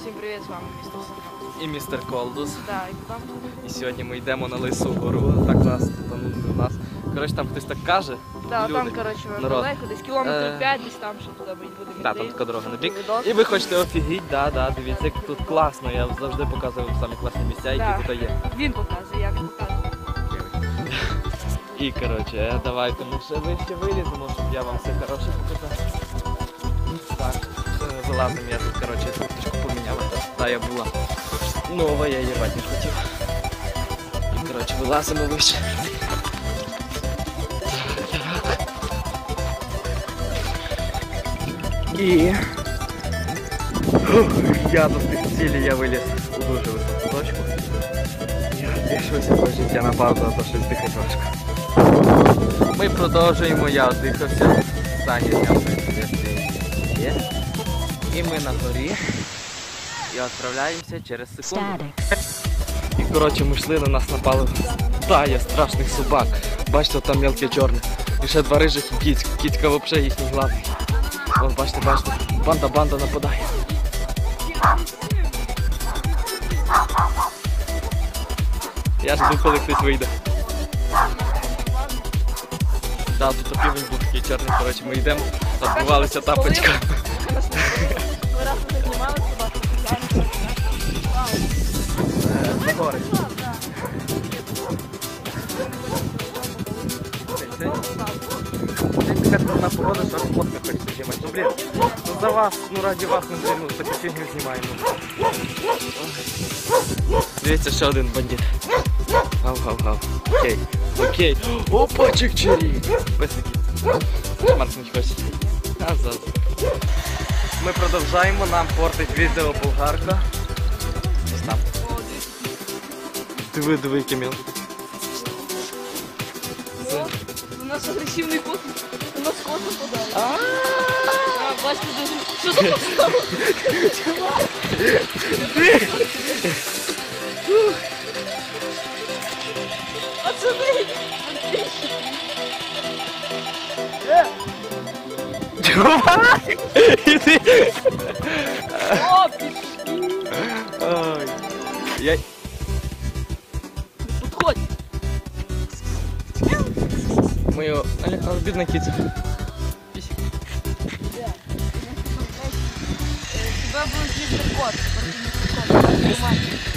Всім привіт, з вами містер Саня. І містер Колдус. Да, і там І сьогодні ми йдемо на Лису гору. Так нас ну, у нас. Коротше, там хтось так каже. да, люди. там, коротше, народ. далеко, десь кілометрів Е, 5, десь там, що туди будемо йти. там така дорога на бік. І ви хочете офігіть, да, да, дивіться, як тут класно. Я завжди показую самі класні місця, які Да. тут є. Він показує, я не показую. І коротше, давайте ми ще вище виліземо, щоб я вам все хороше показав. Так, е, вилазимо, я тут, коротше, курточку поміняла. Та я була нова, я її бать не хотів. І коротше, вилазимо вище. І Ух, я достиг цілі, я виліз у дуже високу точку. Я пішовся про життя на паузу, а то щось дихати важко. Ми продовжуємо, я одихався. Саня зняв є. І ми на горі. І відправляємося через секунду. І коротше ми йшли, на нас напали стая страшних собак. Бачите, там мелке чорне. І ще два рижих і кіцька. Кіцька взагалі їхній главний. Вон, бачите, бачите, банда-банда нападає. Я жду, коли хтось вийде. Так, тут півень був такий чорний, коротше, ми йдемо, відбувалися тапочка. Гори. Така дурна погода, що аж фотка хочеться знімати. Ну блін, ну за вас, ну раді вас, блін, ну таку фігню знімаємо. Дивіться, ще один бандит. Гав, гав, гав. Окей. Окей. Опа, чик-чирі. Песики. Маркнуть хоче. А, зас. Ми продовжаємо, нам портить відео болгарка. Диви, диви, який міл. У нас агресивний кот, у нас кот нападає. А, Бачите, дуже... Що за поставив? Пацани! Чувак! Іди! О, пішки! Ой. Я... Але бідна кіця. Пісік. Тебе буде містер кот.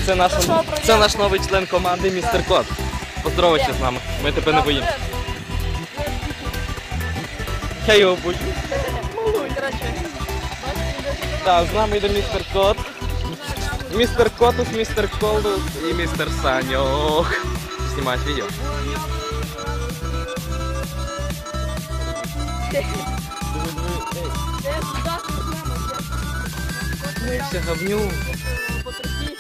Це наш, це наш новий член команди, містер Кот. Поздоровайся з нами. Ми тебе не боїмося. Я його боюсь. Так, з нами йде містер Кот. Містер Котус, містер Колдус і містер Саньок. Знімають відео. Все говню. потерпіть.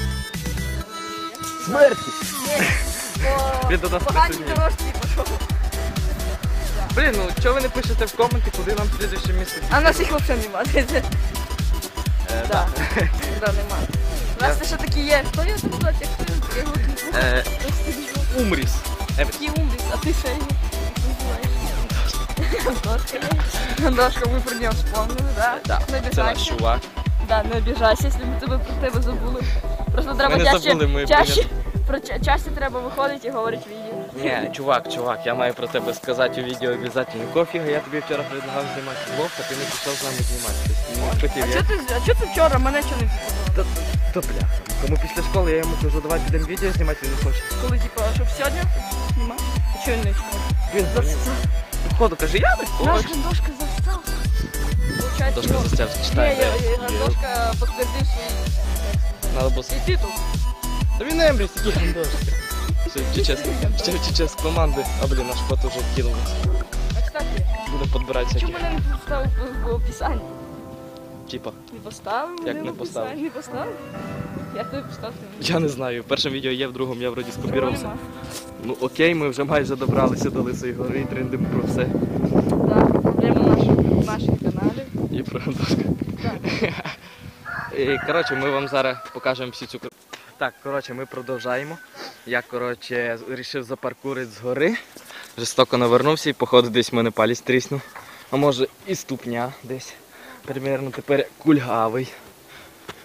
Смерті! Він до нас присоединився. дорожці пішов. Блін, ну чого ви не пишете в коменті, куди нам слідуще місце? А нас їх взагалі немає. Е, Да. Да, нема. У нас ще такі є. Хто я тут бачить? Хто його не Е. Умріс. Е, Такий умбіс, а ти ще є. Дошка є. Дошка, ми про нього вспомнили, да? Да, Не це наш обіжайся. чувак. Да, не обіжайся, якщо ми тебе про тебе забули. Просто треба не чаще, забули, ми чаще, про ча- чаще треба виходити і говорити відео. Ні, чувак, чувак, я маю про тебе сказати у відео обов'язково. Кофіга, я тобі вчора предлагав знімати влог, а ти не пішов з нами знімати. Тобто, не хотів я. ти, а чого ти вчора мене чого не підтримав? Та бля. Тому після школи я йому кажу, давай підемо відео знімати, він не хоче. Коли, типу, щоб сьогодні знімати? А чого не чекав? Він Застав. Походу каже, я не Наш хочу. гандошка застав. Дошка ну, застяв, Ні, читає. гандошка підтвердив свій, Надо було... свій титул. Та він ембріс, гандошки. Все, чечес, чечес команди. А блін, наш кот уже нас. А кстати, Буде підбирати чому не поставив в- в описанні? Типа, Не поставив? Як мене не в поставив? описанні? Не поставив? Як поставити? я не знаю, в першому відео є, в другому я вроді скопірувався. Ну окей, ми вже майже добралися до Лисої гори і трендимо про все. Так, прямо наш, в нашому каналі. І про гандошка. І, коротше, ми вам зараз покажемо всю цю. Так, коротше, ми продовжаємо. Я, коротше, вирішив запаркурити з гори. Жорстоко навернувся і, походу, десь в мене палець тріснув. А може і ступня десь. Примерно тепер кульгавий.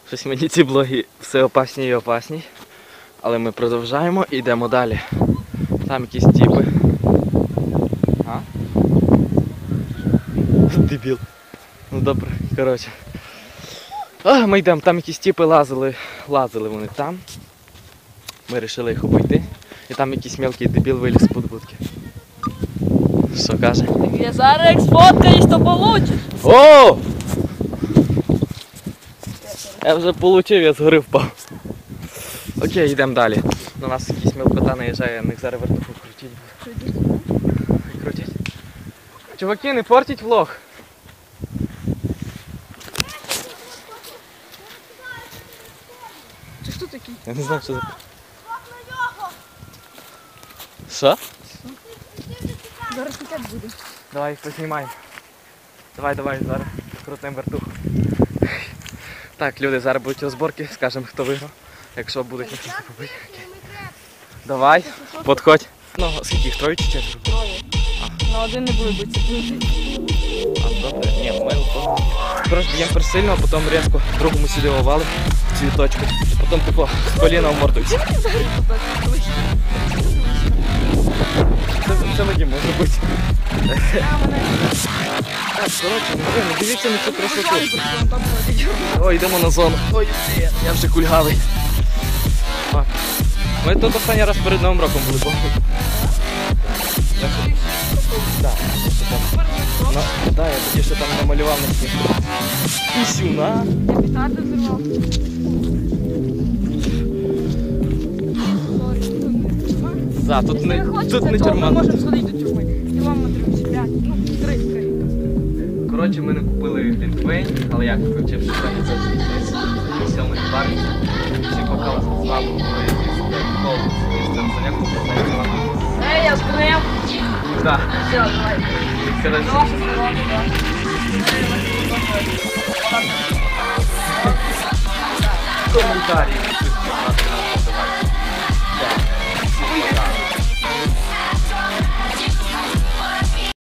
Щось мені ці блоги все опасні і опасні. Але ми продовжаємо і йдемо далі. Там якісь тіпи. А? Дебіл. Ну добре, коротше. А, ми йдемо, там якісь тіпи лазили, лазили вони там. Ми вирішили їх обійти. І там якийсь мелкий дебіл виліз з-під будки. Що каже? Я зараз як то получиш. О! Я вже получив, я згори впав. Окей, йдемо далі. На нас якийсь мілкота наїжджає, я них зараз вертуху крутіть буду. Крутіть. Чуваки, не портіть влог. Ти хто такий? Я не знаю, що за. Що? Зараз пікет буде. Давай їх познімаємо. Давай, давай, зараз крутим вертуху. Так, люди, зараз будуть розборки, скажемо, хто виграв. Якщо будуть якісь побити. Давай, підходь. Ну, скільки їх троє чи четверо? Троє. На один не буде бути. А, добре, ні, ми то. Просто б'ємо персильно, а потім різко другому сюди овали цвіточку. Потім тако з коліна в морду. Це, це мені може бути. Так, коротше, ну, дивіться на цю красоту. Ой, йдемо на зону. Ой, я вже кульгавий. Так. Ми тут останній раз перед Новим роком були, пам'ятаєте? Так, я я тоді ще там намалював на стіні. Пісюна. Пітати взірвав. Да, тут не, тут не тюрма. Ми можемо сходити до тюрми. Кілометрів чи 5, ну, Коротше, ми не купили лінтвейн, але як включивши це це сьомий парень, всі покали з вами коло з цим заняку поставили. Ей, я скрив! Так. Все, давай. Коментарі. Підписатися